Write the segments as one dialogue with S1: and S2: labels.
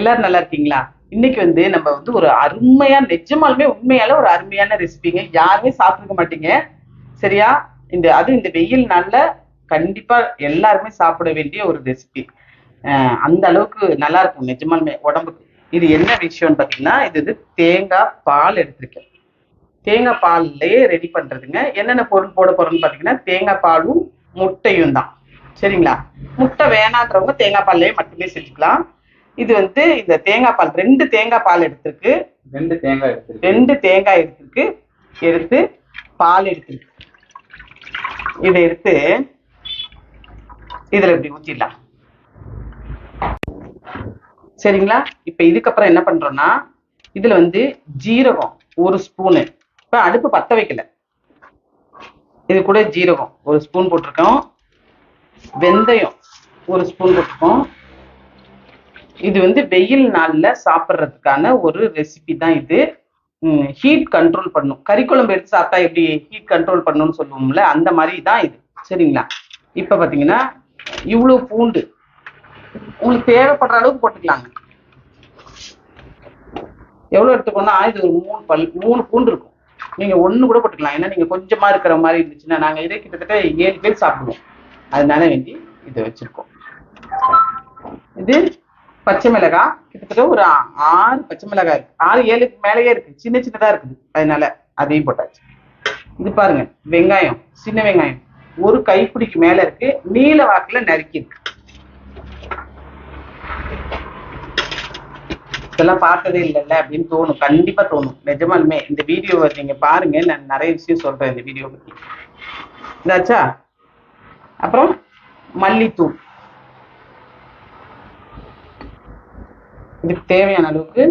S1: எல்லாரும் நல்லா இருக்கீங்களா? இன்னைக்கு வந்து நம்ம வந்து ஒரு அருமையா நிஜமாலுமே உண்மையால ஒரு அருமையான ரெசிபிங்க யாருமே சாப்பிட்டுக்க மாட்டீங்க. சரியா? இந்த அது இந்த வெயில் நாள்ல கண்டிப்பா எல்லாருமே சாப்பிட வேண்டிய ஒரு ரெசிபி அந்த அளவுக்கு நல்லா இருக்கும் நிஜமாலுமே உடம்புக்கு. இது என்ன விஷயம்னு பார்த்தீங்கன்னா இது வந்து தேங்காய் பால் எடுத்திருக்கேன். தேங்காய் பால்லையே ரெடி பண்றதுங்க. என்னென்ன பொருள் போட போறோம்னு பார்த்தீங்கன்னா தேங்காய் பாலும் முட்டையும் தான். சரிங்களா? முட்டை வேணான்றவங்க தேங்காய் பால்லையே மட்டுமே செஞ்சுக்கலாம். இது வந்து இந்த தேங்காய் பால் ரெண்டு தேங்காய் பால் எடுத்திருக்கு.
S2: ரெண்டு தேங்காய் எடுத்துருக்கு.
S1: ரெண்டு தேங்காய் எடுத்திருக்கு. எடுத்து பால் எடுத்திருக்கு. இதை எடுத்து இதுல இப்படி ஊத்திடலாம். சரிங்களா? இப்ப இதுக்கப்புறம் என்ன பண்றோம்னா இதுல வந்து ஜீரகம் ஒரு ஸ்பூனு. இப்ப அடுப்பு பத்த வைக்கல. இது கூட ஜீரகம் ஒரு ஸ்பூன் போட்டிருக்கோம். வெந்தயம் ஒரு ஸ்பூன் போட்டிருக்கோம். இது வந்து வெயில் நாள்ல சாப்பிட்றதுக்கான ஒரு ரெசிபி தான் இது. ஹீட் கண்ட்ரோல் பண்ணும். கறி குழம்பு எடுத்து சாப்பிட்டா எப்படி ஹீட் கண்ட்ரோல் பண்ணணும்னு சொல்லுவோம்ல அந்த மாதிரி தான் இது. சரிங்களா? இப்போ பார்த்தீங்கன்னா இவ்வளோ பூண்டு. உங்களுக்கு தேவைப்படுற அளவுக்கு போட்டுக்கலாங்க. எவ்வளோ எடுத்துக்கோன்னா இது ஒரு மூணு பல் மூணு பூண்டு இருக்கும். நீங்க ஒண்ணு கூட போட்டுக்கலாம். ஏன்னா நீங்க கொஞ்சமா இருக்கிற மாதிரி இருந்துச்சுன்னா நாங்க இதே கிட்டத்தட்ட ஏழு பேர் சாப்பிடுவோம். அதனால வேண்டி இதை வச்சிருக்கோம். இது பச்சை மிளகாய் கிட்டத்தட்ட ஒரு ஆறு பச்சை மிளகாய் இருக்கு. ஆறு ஏழுக்கு மேலேயே இருக்கு. சின்ன சின்னதா இருக்குது. அதனால அதையும் போட்டாச்சு. இது பாருங்க வெங்காயம். சின்ன வெங்காயம். ஒரு கைப்பிடிக்கு மேல இருக்கு. நீல வாக்குல நறுக்கி இருக்கு. இதெல்லாம் பார்த்ததே இல்லைல்ல அப்படின்னு தோணும். கண்டிப்பா தோணும். நிஜமாலுமே இந்த வீடியோவை நீங்க பாருங்க. நான் நிறைய விஷயம் சொல்றேன் இந்த வீடியோ பத்தி. இதாச்சா அப்புறம் மல்லித்தூள். இதுக்கு தேவையான அளவுக்கு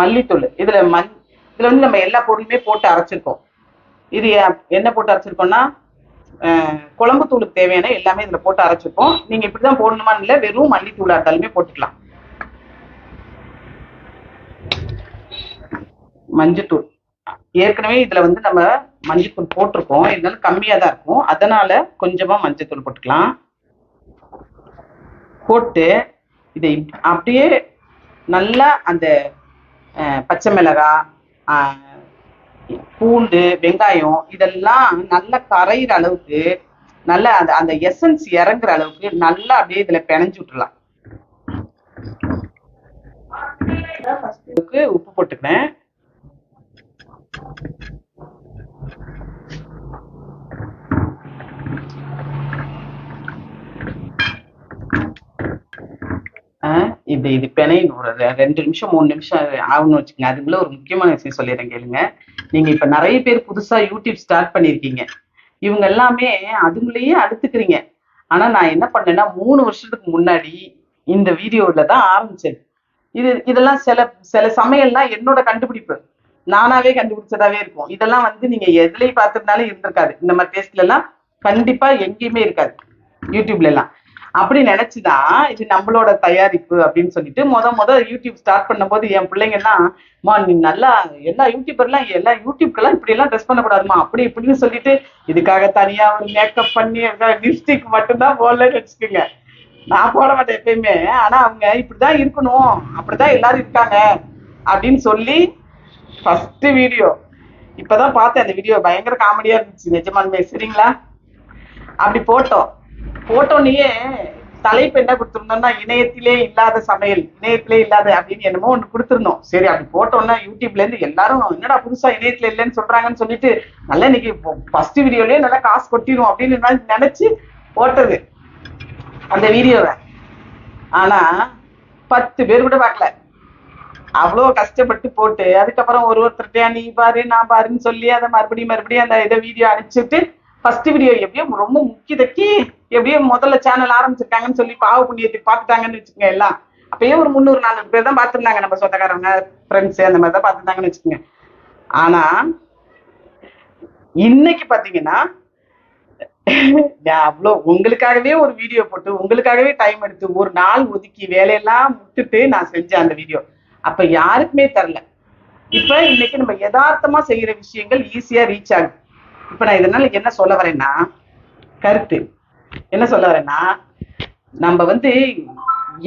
S1: மல்லித்தூள். இதுல மல் இதுல வந்து நம்ம எல்லா பொருளுமே போட்டு அரைச்சிருக்கோம். இது என்ன போட்டு அரைச்சிருக்கோம்னா குழம்பு தூளுக்கு தேவையான எல்லாமே இதுல போட்டு அரைச்சிருக்கோம். நீங்க இப்படிதான் போடணுமான்னு இல்லை வெறும் மல்லித்தூளா இருந்தாலுமே போட்டுக்கலாம். மஞ்சத்தூள். ஏற்கனவே இதுல வந்து நம்ம மஞ்சத்தூள் போட்டிருக்கோம். இருந்தாலும் கம்மியா தான் இருக்கும். அதனால கொஞ்சமா மஞ்சத்தூள் போட்டுக்கலாம். போட்டு இதை அப்படியே நல்லா அந்த பச்சை மிளகா பூண்டு வெங்காயம் இதெல்லாம் நல்லா கரையிற அளவுக்கு நல்லா அந்த அந்த எசன்ஸ் இறங்குற அளவுக்கு நல்லா அப்படியே இதுல பிணைஞ்சு விட்டுலாம் உப்பு போட்டுக்கிறேன் இது இது பிணையணும் ஒரு ரெண்டு நிமிஷம் மூணு நிமிஷம் ஆகணும்னு வச்சுக்கோங்க. அதுக்குள்ள ஒரு முக்கியமான விஷயம் சொல்லிடுறேன் கேளுங்க. நீங்க இப்ப நிறைய பேர் புதுசா யூடியூப் ஸ்டார்ட் பண்ணிருக்கீங்க இவங்க எல்லாமே அதுங்களையே அடுத்துக்கிறீங்க ஆனா நான் என்ன பண்ணேன்னா மூணு வருஷத்துக்கு முன்னாடி இந்த வீடியோல தான் ஆரம்பிச்சேன் இது இதெல்லாம் சில சில சமையல்லாம் என்னோட கண்டுபிடிப்பு. நானாவே கண்டுபிடிச்சதாவே இருக்கும். இதெல்லாம் வந்து நீங்க எதுலயும் பார்த்திருந்தாலும் இருந்திருக்காது. இந்த மாதிரி டேஸ்ட்ல எல்லாம் கண்டிப்பா எங்கேயுமே இருக்காது. யூடியூப்ல எல்லாம் அப்படி நினைச்சுதான் இது நம்மளோட தயாரிப்பு அப்படின்னு சொல்லிட்டு முத முத யூடியூப் ஸ்டார்ட் பண்ணும்போது என் பிள்ளைங்கன்னா மா நீ நல்லா எல்லா யூடியூபர்லாம் எல்லா யூடியூப்க்கெல்லாம் இப்படி எல்லாம் ட்ரெஸ் பண்ணக்கூடாதுமா அப்படி இப்படின்னு சொல்லிட்டு இதுக்காக தனியா ஒரு மேக்கப் பண்ணி லிப்ஸ்டிக் மட்டும்தான் போடலன்னு வச்சுக்கோங்க. நான் போட மாட்டேன் எப்பயுமே. ஆனா அவங்க இப்படிதான் இருக்கணும். அப்படிதான் எல்லாரும் இருக்காங்க. அப்படின்னு சொல்லி ஃபர்ஸ்ட் வீடியோ இப்பதான் பார்த்தேன் அந்த வீடியோ பயங்கர காமெடியா இருந்துச்சு நிஜமாலுமே. சரிங்களா? அப்படி போட்டோம். போட்டோன்னே தலைப்பு என்ன கொடுத்துருந்தோம்னா இணையத்திலே இல்லாத சமையல் இணையத்திலே இல்லாத அப்படின்னு என்னமோ ஒண்ணு கொடுத்துருந்தோம். சரி அப்படி போட்டோம்னா யூடியூப்ல இருந்து எல்லாரும் என்னடா புதுசா இணையத்துல இல்லைன்னு சொல்றாங்கன்னு சொல்லிட்டு நல்லா இன்னைக்கு ஃபர்ஸ்ட் வீடியோலயே நல்லா காசு கொட்டிடும் அப்படின்னு நினைச்சு போட்டது அந்த வீடியோவை. ஆனா பத்து பேர் கூட பார்க்கல. அவ்வளோ கஷ்டப்பட்டு போட்டு அதுக்கப்புறம் ஒரு ஒருத்தர்கிட்ட நீ பாரு நான் பாருன்னு சொல்லி அதை மறுபடியும் மறுபடியும் அந்த இதை வீடியோ அனுப்பிச்சுட்டு ஃபர்ஸ்ட் வீடியோ எப்படியோ ரொம்ப முக்கிய தக்கி எப்படியோ முதல்ல சேனல் ஆரம்பிச்சிருக்காங்கன்னு சொல்லி பாவ புண்ணியத்துக்கு பார்த்துட்டாங்கன்னு வச்சுக்கோங்க எல்லாம். அப்பயே ஒரு முந்நூறு நானூறு பேர் தான் பார்த்துருந்தாங்க நம்ம சொந்தக்காரங்க ஃப்ரெண்ட்ஸ் அந்த மாதிரி தான் பார்த்துருந்தாங்கன்னு வச்சுக்கோங்க. ஆனா இன்னைக்கு பாத்தீங்கன்னா அவ்வளோ உங்களுக்காகவே ஒரு வீடியோ போட்டு உங்களுக்காகவே டைம் எடுத்து ஒரு நாள் ஒதுக்கி வேலையெல்லாம் விட்டுட்டு நான் செஞ்சேன் அந்த வீடியோ அப்ப யாருக்குமே தரல இப்ப இன்னைக்கு நம்ம யதார்த்தமா செய்யற விஷயங்கள் ஈஸியா ரீச் ஆகுது. இப்ப நான் இதனால என்ன சொல்ல வரேன்னா கருத்து. என்ன சொல்ல வரேன்னா நம்ம வந்து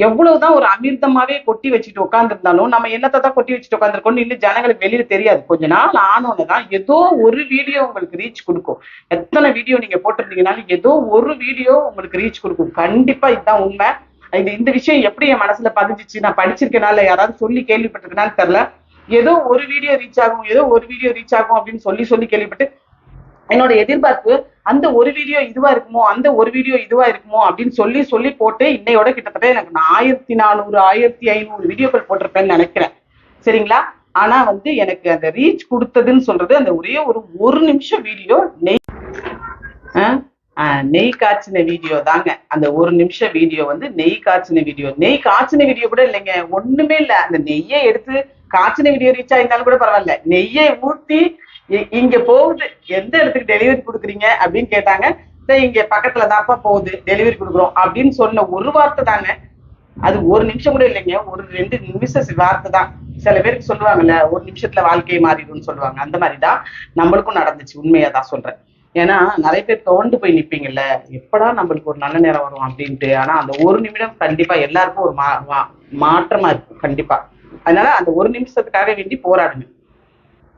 S1: எவ்வளவுதான் ஒரு அமிர்தமாவே கொட்டி வச்சுட்டு உட்காந்துருந்தாலும் நம்ம என்னத்தை தான் கொட்டி வச்சுட்டு உட்காந்துருக்கோம்னு இன்னும் ஜனங்களுக்கு வெளியில தெரியாது. கொஞ்ச நாள் ஆனோன்னு தான் ஏதோ ஒரு வீடியோ உங்களுக்கு ரீச் கொடுக்கும். எத்தனை வீடியோ நீங்க போட்டிருந்தீங்கனாலும் ஏதோ ஒரு வீடியோ உங்களுக்கு ரீச் கொடுக்கும். கண்டிப்பா இதுதான் உண்மை. இது இந்த விஷயம் எப்படி என் மனசுல பதிஞ்சிச்சு? நான் படிச்சிருக்கனால யாராவது சொல்லி கேள்விப்பட்டிருக்கனாலும் தெரியல. ஏதோ ஒரு வீடியோ ரீச் ஆகும் ஏதோ ஒரு வீடியோ ரீச் ஆகும் அப்படின்னு சொல்லி சொல்லி கேள்விப்பட்டு என்னோட எதிர்பார்ப்பு அந்த ஒரு வீடியோ இதுவா இருக்குமோ அந்த ஒரு வீடியோ இதுவா இருக்குமோ அப்படின்னு சொல்லி சொல்லி போட்டு இன்னையோட கிட்டத்தட்ட எனக்கு நான் ஆயிரத்தி நானூறு ஆயிரத்தி ஐநூறு வீடியோக்கள் போட்டிருப்பேன்னு நினைக்கிறேன். சரிங்களா? ஆனா வந்து எனக்கு அந்த ரீச் கொடுத்ததுன்னு சொல்றது அந்த ஒரே ஒரு ஒரு நிமிஷம் வீடியோ நெய் ஆஹ் நெய் காய்ச்சின வீடியோ தாங்க. அந்த ஒரு நிமிஷம் வீடியோ வந்து நெய் காய்ச்சின வீடியோ நெய் காய்ச்சின வீடியோ கூட இல்லைங்க. ஒண்ணுமே இல்லை. அந்த நெய்யை எடுத்து காய்ச்சின வீடியோ ரீச் ஆயிருந்தாலும் கூட பரவாயில்ல. நெய்யை ஊத்தி இங்க போகுது எந்த இடத்துக்கு டெலிவரி கொடுக்குறீங்க அப்படின்னு கேட்டாங்க. இங்க பக்கத்துல தான்ப்பா போகுது டெலிவரி கொடுக்குறோம் அப்படின்னு சொன்ன ஒரு வார்த்தை தாங்க. அது ஒரு நிமிஷம் கூட இல்லைங்க ஒரு ரெண்டு நிமிஷம் வார்த்தை தான். சில பேருக்கு சொல்லுவாங்கல்ல ஒரு நிமிஷத்துல வாழ்க்கையை மாறிடும்னு சொல்லுவாங்க. அந்த மாதிரிதான் நம்மளுக்கும் நடந்துச்சு உண்மையா தான் சொல்றேன். ஏன்னா நிறைய பேர் தோண்டு போய் நிப்பீங்கல்ல எப்படா நம்மளுக்கு ஒரு நல்ல நேரம் வரும் அப்படின்ட்டு. ஆனா அந்த ஒரு நிமிடம் கண்டிப்பா எல்லாருக்கும் ஒரு மா மா- மாற்றமா இருக்கும் கண்டிப்பா. அதனால அந்த ஒரு நிமிஷத்துக்காக வேண்டி போராடுங்க.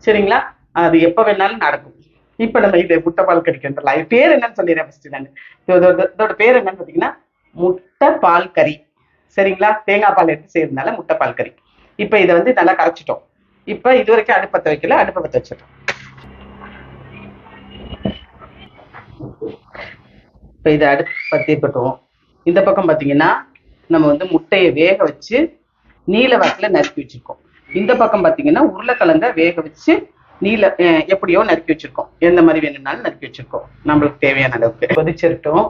S1: சரிங்களா? அது எப்போ வேணாலும் நடக்கும். இப்போ நம்ம இது முட்டைப்பால் கறிக்கின்றல இது பேர் என்னன்னு சொல்லிடுறேன் ஃபர்ஸ்ட் நான். இதோட இதோட பேர் என்னன்னு பார்த்தீங்கன்னா முட்டை பால் கறி. சரிங்களா? தேங்காய் பால் எடுத்து செய்யறதுனால முட்டை பால் கறி. இப்ப இதை வந்து நல்லா கரைச்சிட்டோம். இப்போ இது வரைக்கும் அடுப்பை வைக்கல அடுப்பை பத்த வச்சிட்டோம் இப்போ இதை அடுப்பு பற்றி பட்டுவோம் இந்த பக்கம் பார்த்தீங்கன்னா நம்ம வந்து முட்டையை வேக வச்சு நீல வாக்குல நறுக்கி வச்சிருக்கோம். இந்த பக்கம் பார்த்தீங்கன்னா உருளைக்கிழங்க வேக வச்சு நீல எப்படியோ நறுக்கி வச்சிருக்கோம். எந்த மாதிரி வேணும்னாலும் நறுக்கி வச்சிருக்கோம். நம்மளுக்கு தேவையான அளவுக்கு. கொதிச்சிருட்டும்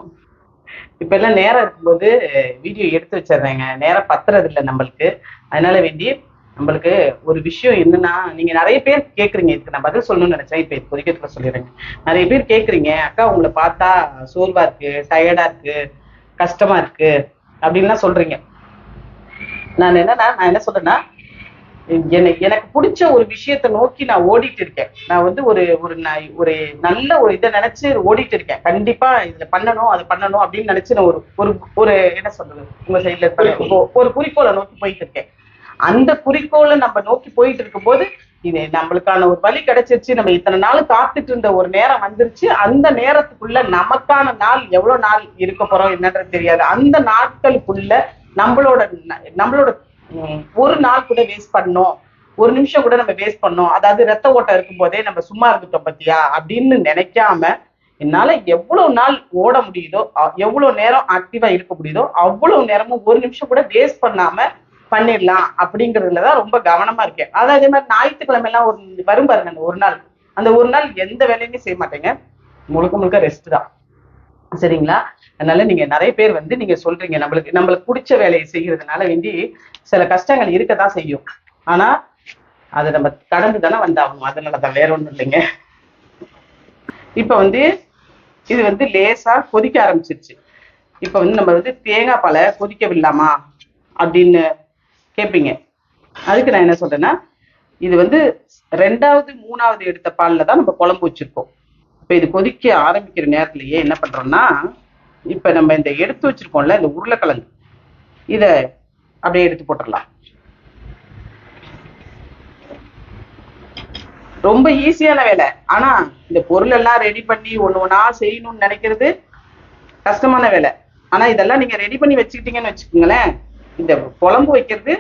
S1: இப்ப எல்லாம் நேரம் இருக்கும்போது வீடியோ எடுத்து வச்சிடுறேங்க. நேரம் பத்துறது இல்லை நம்மளுக்கு. அதனால வேண்டி நம்மளுக்கு ஒரு விஷயம் என்னன்னா நீங்க நிறைய பேர் கேக்குறீங்க. இதுக்கு நான் பதில் சொல்லணும்னு நினைச்சேன். இப்ப இது கொதிக்கிறதுல சொல்லிடுறேங்க. நிறைய பேர் கேக்குறீங்க. அக்கா உங்களை பார்த்தா சோர்வா இருக்கு டயர்டா இருக்கு கஷ்டமா இருக்கு அப்படின்லாம் சொல்றீங்க. நான் என்னன்னா நான் என்ன சொல்றேன்னா எனக்கு எனக்கு பிடிச்ச ஒரு விஷயத்த நோக்கி நான் ஓடிட்டு இருக்கேன். நான் வந்து ஒரு ஒரு ஒரு நல்ல ஒரு இதை நினைச்சு ஓடிட்டு இருக்கேன். கண்டிப்பா இதுல பண்ணணும் அது பண்ணணும் அப்படின்னு நினைச்சு நான் ஒரு ஒரு ஒரு என்ன சொல்றது? உங்க சைட்ல ஒரு குறிக்கோளை. நோக்கி போயிட்டு இருக்கேன். அந்த குறிக்கோளை நம்ம நோக்கி போயிட்டு இருக்கும்போது இது நம்மளுக்கான ஒரு வழி கிடைச்சிருச்சு. நம்ம இத்தனை நாள் காத்துட்டு இருந்த ஒரு நேரம் வந்துருச்சு. அந்த நேரத்துக்குள்ள நமக்கான நாள் எவ்வளவு நாள் இருக்க போறோம் என்னன்றது தெரியாது. அந்த நாட்களுக்குள்ள நம்மளோட நம்மளோட ஒரு நாள் கூட வேஸ்ட் பண்ணோம். ஒரு நிமிஷம் கூட நம்ம வேஸ்ட் பண்ணோம். அதாவது ரத்த ஓட்டம் இருக்கும் போதே நம்ம சும்மா இருந்துட்டோம் பத்தியா? அப்படின்னு நினைக்காம என்னால எவ்வளவு நாள் ஓட முடியுதோ எவ்வளவு நேரம் ஆக்டிவா இருக்க முடியுதோ அவ்வளவு நேரமும் ஒரு நிமிஷம் கூட வேஸ்ட் பண்ணாம பண்ணிடலாம் அப்படிங்கறதுலதான் ரொம்ப கவனமா இருக்கேன். அதாவது அதே மாதிரி ஞாயிற்றுக்கிழமை எல்லாம் ஒரு வரும் பாருங்க அந்த ஒரு நாள். அந்த ஒரு நாள் எந்த வேலையுமே செய்ய மாட்டேங்க. முழுக்க முழுக்க ரெஸ்ட் தான். சரிங்களா? அதனால நீங்க நிறைய பேர் வந்து நீங்க சொல்றீங்க நம்மளுக்கு நம்மளுக்கு பிடிச்ச வேலையை செய்யறதுனால வேண்டி சில கஷ்டங்கள் இருக்கதான் செய்யும். ஆனா அதை நம்ம கடந்து தானே வந்தாகணும். அதனாலதான் வேற ஒண்ணும் இல்லைங்க. இப்ப வந்து இது வந்து லேசா கொதிக்க ஆரம்பிச்சிருச்சு. இப்ப வந்து நம்ம வந்து தேங்காய் பாலை கொதிக்க விடலாமா அப்படின்னு கேட்பீங்க அதுக்கு நான் என்ன சொல்றேன்னா இது வந்து ரெண்டாவது மூணாவது எடுத்த பாலில் தான் நம்ம குழம்பு வச்சிருக்கோம். இப்ப இது கொதிக்க ஆரம்பிக்கிற நேரத்திலேயே என்ன பண்றோம்னா இப்ப நம்ம இந்த எடுத்து வச்சிருக்கோம்ல இந்த உருளைக்கிழங்கு. இத அப்படியே எடுத்து போட்டுடலாம். ரொம்ப ஈஸியான வேலை. ஆனா இந்த பொருள் எல்லாம் ரெடி பண்ணி ஒன்று ஒன்றா செய்யணும்னு நினைக்கிறது கஷ்டமான வேலை. ஆனா இதெல்லாம் நீங்க ரெடி பண்ணி வச்சுக்கிட்டீங்கன்னு வச்சுக்கோங்களேன் இந்த குழம்பு வைக்கிறது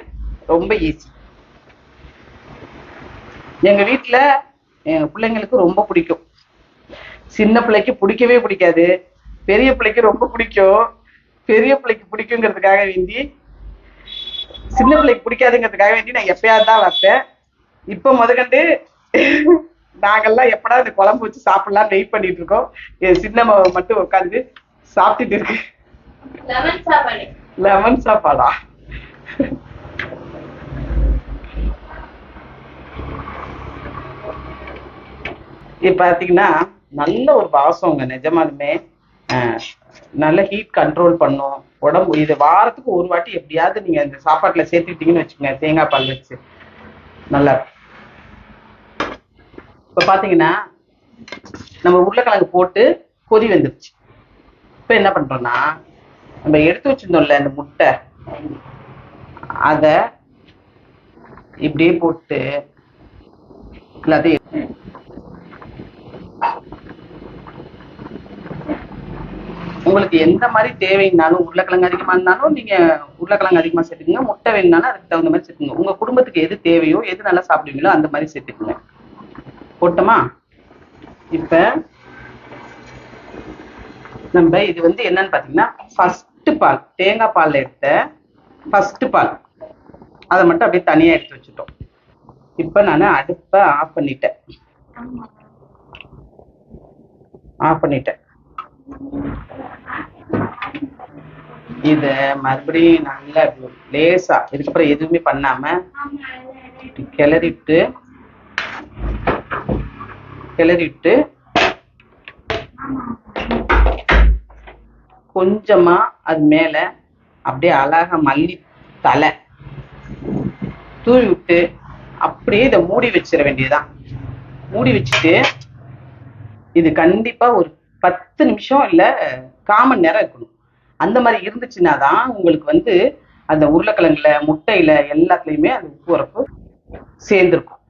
S1: ரொம்ப ஈஸி எங்க வீட்டுல எங்க பிள்ளைங்களுக்கு ரொம்ப பிடிக்கும். சின்ன பிள்ளைக்கு பிடிக்கவே பிடிக்காது. பெரிய பிள்ளைக்கு ரொம்ப பிடிக்கும். பெரிய பிள்ளைக்கு பிடிக்குங்கிறதுக்காக வேண்டி சின்ன பிள்ளைக்கு பிடிக்காதுங்கிறதுக்காக வேண்டி நான் எப்பயாவது தான் வைப்பேன் இப்ப முதற்கண்டு நாங்கெல்லாம் எப்படா இந்த குழம்பு வச்சு சாப்பிடலாம் வெயிட் பண்ணிட்டு இருக்கோம். என் சின்னம்மா மட்டும் உட்காந்து சாப்பிட்டுட்டு இருக்கு.
S2: லெமன் சாப்பாடு.
S1: இது பாத்தீங்கன்னா நல்ல ஒரு வாசம்ங்க நிஜமாலுமே. நல்ல ஹீட் கண்ட்ரோல் பண்ணும். உடம்பு இது வாரத்துக்கு ஒரு வாட்டி எப்படியாவது நீங்க இந்த சாப்பாட்டுல சேர்த்துக்கிட்டீங்கன்னு வச்சுக்கோங்க. தேங்காய் பால் வச்சு. நல்லா. இப்ப பாத்தீங்கன்னா நம்ம உருளைக்கிழங்கு போட்டு கொதி வந்துருச்சு. இப்ப என்ன பண்றோம்னா நம்ம எடுத்து வச்சிருந்தோம்ல அந்த முட்டை அத இப்படியே போட்டு எல்லாத்தையும் உங்களுக்கு எந்த மாதிரி தேவைன்னாலும் உருளைக்கிழங்கு அதிகமா இருந்தாலும் நீங்க உருளைக்கிழங்கு அதிகமா சேர்த்துக்குங்க. முட்டை வேணும்னாலும் அதுக்கு தகுந்த மாதிரி சேர்த்துக்குங்க. உங்க குடும்பத்துக்கு எது தேவையோ எது நல்லா சாப்பிடுவீங்களோ அந்த மாதிரி சேர்த்துக்குங்க. போட்டோமா? இப்ப நம்ம இது வந்து என்னன்னு பாத்தீங்கன்னா ஃபர்ஸ்ட் பால் தேங்காய் பால்ல எடுத்த ஃபர்ஸ்ட் பால். அதை மட்டும் அப்படியே தனியா எடுத்து வச்சுட்டோம். இப்ப நான் அடுப்பை ஆஃப் பண்ணிட்டேன். ஆஃப் பண்ணிட்டேன். இத மறுபடியும் நல்லா லேசா இதுக்கப்புறம் எதுவுமே பண்ணாம கிளறிட்டு கிளறிட்டு கொஞ்சமா அது மேல அப்படியே அழகா மல்லி தலை தூவி விட்டு அப்படியே இதை மூடி வச்சிட வேண்டியதுதான். மூடி வச்சுட்டு இது கண்டிப்பா ஒரு பத்து நிமிஷம் இல்ல காமன் நேரம் இருக்கணும். அந்த மாதிரி இருந்துச்சுன்னா தான் உங்களுக்கு வந்து அந்த உருளைக்கிழங்குல முட்டையில எல்லாத்துலயுமே அந்த உப்பு உரப்பு சேர்ந்துருக்கும்.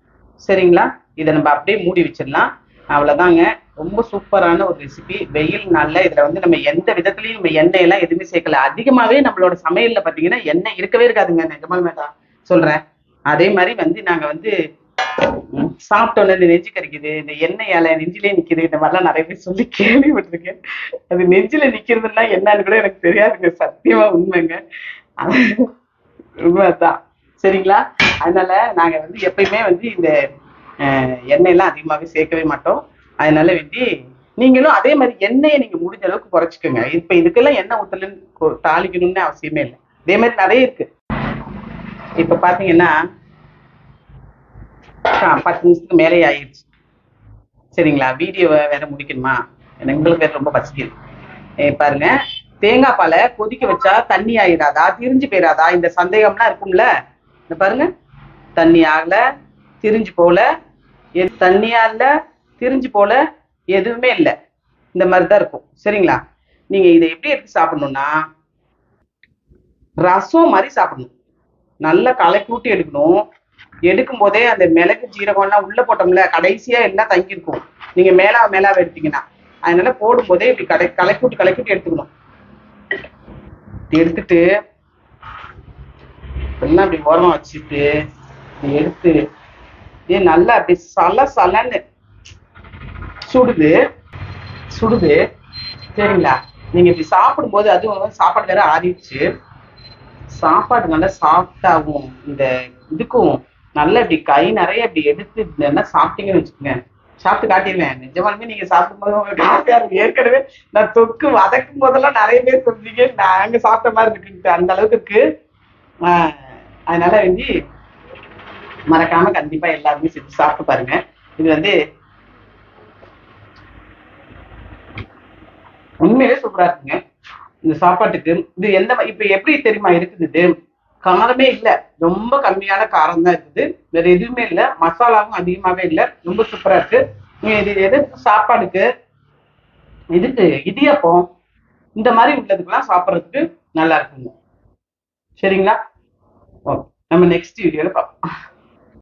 S1: சரிங்களா? இதை நம்ம அப்படியே மூடி வச்சிடலாம். அவ்வளோதாங்க ரொம்ப சூப்பரான ஒரு ரெசிபி வெயில் நாள்ல இதுல வந்து நம்ம எந்த விதத்துலயும் நம்ம எண்ணெய் எல்லாம் எதுவுமே சேர்க்கல. அதிகமாவே நம்மளோட சமையல்ல பாத்தீங்கன்னா எண்ணெய் இருக்கவே இருக்காதுங்க நிஜமாலுமே தான் சொல்றேன். அதே மாதிரி வந்து நாங்க வந்து சாப்பிட்டோன்னு இந்த நெஞ்சு கறிக்குது இந்த எண்ணெயால நெஞ்சிலே நிக்குது இந்த மாதிரிலாம் நிறைய பேர் சொல்லி கேள்விப்பட்டிருக்கேன். அது நெஞ்சில நிக்கிறதுன்னா என்னன்னு கூட எனக்கு தெரியாதுங்க சத்தியமா உண்மைங்க. உண்மைதான் சரிங்களா? அதனால நாங்க வந்து எப்பயுமே வந்து இந்த அஹ், எண்ணெயெல்லாம் அதிகமாகவே சேர்க்கவே மாட்டோம். அதனால வேண்டி நீங்களும் அதே மாதிரி எண்ணெயை நீங்க முடிஞ்ச அளவுக்கு குறைச்சிக்கோங்க. இப்ப இதுக்கெல்லாம் எண்ணெய் ஊத்தலன்னு தாளிக்கணும்னு அவசியமே இல்லை. அதே மாதிரி நிறைய இருக்கு. இப்ப பாத்தீங்கன்னா பத்து நிமிஷத்துக்கு மேலே ஆயிடுச்சு. சரிங்களா? வீடியோவை வேற முடிக்கணுமா? எங்களுக்கு வேற ரொம்ப பசிக்குது பாருங்க. தேங்காய் பாலை கொதிக்க வச்சா தண்ணி ஆயிடாதா? திரிஞ்சு போயிடாதா? இந்த சந்தேகம்லாம் இருக்கும்ல? இந்த பாருங்க. தண்ணி ஆகல திரிஞ்சு போல எது தண்ணியா இல்ல திரிஞ்சு போல எதுவுமே இல்லை. இந்த மாதிரி தான் இருக்கும். சரிங்களா? நீங்க இதை எப்படி எடுத்து சாப்பிடணும்னா ரசம் மாதிரி சாப்பிடணும். நல்லா களை கூட்டி எடுக்கணும். எடுக்கும் போதே அந்த மிளகு ஜீரகம் எல்லாம் உள்ள போட்டோம்ல கடைசியா எல்லாம் தங்கியிருக்கும். நீங்க மேலா மேலாவை எடுத்தீங்கன்னா. அதனால போடும் போதே இப்படி கடை கலக்கி விட்டு எடுத்துக்கணும். எடுத்துட்டு எல்லாம் அப்படி ஓரமா வச்சுட்டு எடுத்து இது நல்லா அப்படி சல சலன்னு சுடுது சுடுது. சரிங்களா? நீங்க இப்படி சாப்பிடும்போது அதுவும் சாப்பாடு வேற ஆறிடுச்சு. சாப்பாடு நல்லா சாஃப்டாகும் இந்த இதுக்கும் நல்லா இப்படி கை நிறைய இப்படி எடுத்து நல்லா சாப்பிட்டீங்கன்னு வச்சுக்கோங்க சாப்பிட்டு காட்டிடுவேன் நிஜமாலுமே நீங்க சாப்பிடும்போது போது இருக்கும் ஏற்கனவே நான் தொக்கு வதக்கும் போதெல்லாம் நிறைய பேர் சொல்றீங்க. நாங்க சாப்பிட்ட மாதிரி இருக்குன்ட்டு அந்த அளவுக்கு இருக்கு. அதனால வந்து மறக்காம கண்டிப்பா எல்லாருமே செஞ்சு சாப்பிட்டு பாருங்க. இது வந்து உண்மையிலே சூப்பரா இருக்குங்க. இந்த சாப்பாட்டுக்கு இது எந்த இப்ப எப்படி தெரியுமா இருக்குது? காரமே இல்லை. ரொம்ப கம்மியான காரம் தான் இருக்குது. வேற எதுவுமே இல்லை. மசாலாவும் அதிகமாவே இல்லை. ரொம்ப சூப்பரா இருக்கு. இது எது? சாப்பாடுக்கு இதுக்கு இடியாப்பம் இந்த மாதிரி உள்ளதுக்கெல்லாம் சாப்பிட்றதுக்கு நல்லா இருக்குங்க. சரிங்களா? ஓகே. நம்ம நெக்ஸ்ட் வீடியோல பார்ப்போம்